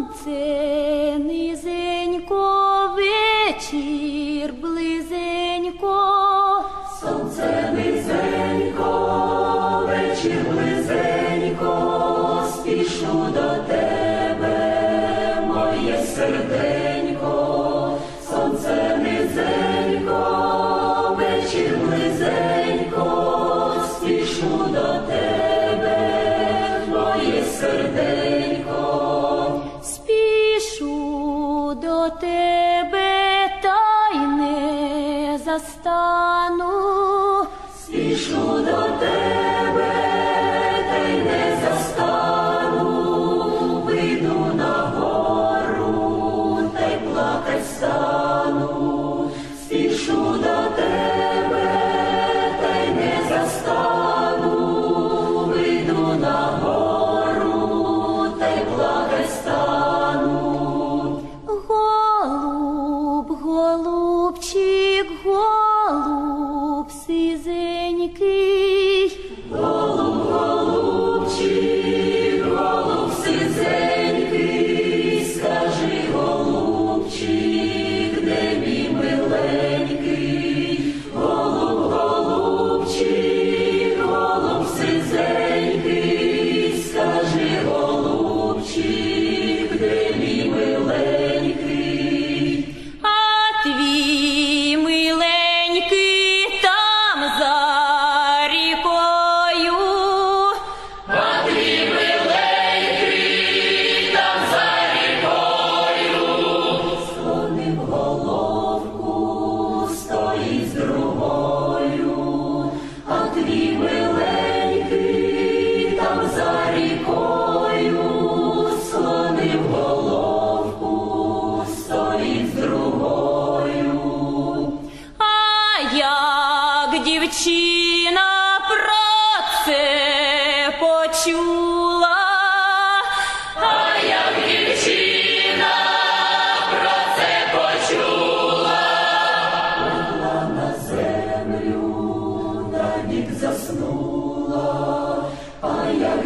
сонце низенько, вечір близенько, сонце низенько. застану, спішу до тебе. головку стоїть з другою, а твій миленький там за рікою, слонив головку, стоїть з другою. А як дівчина.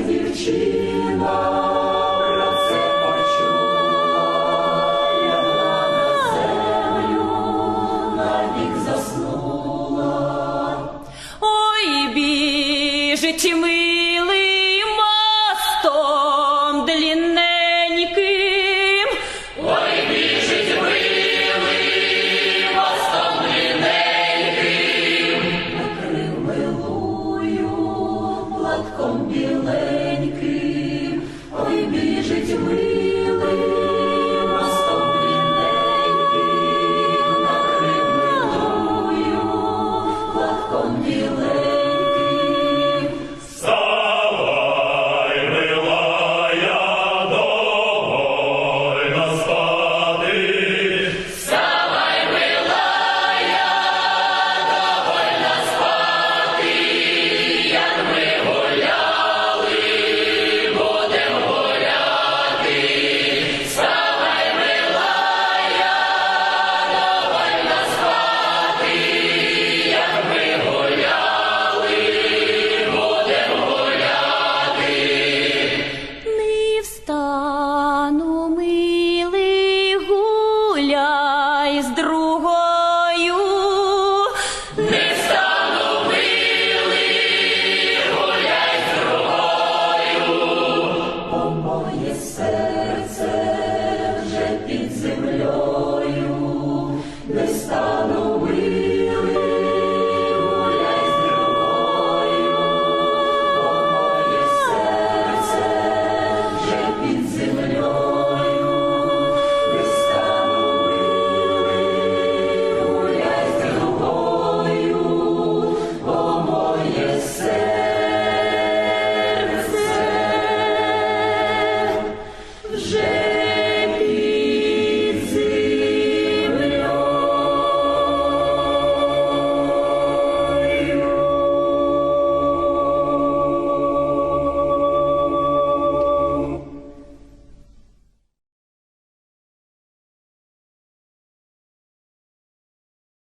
дівчина.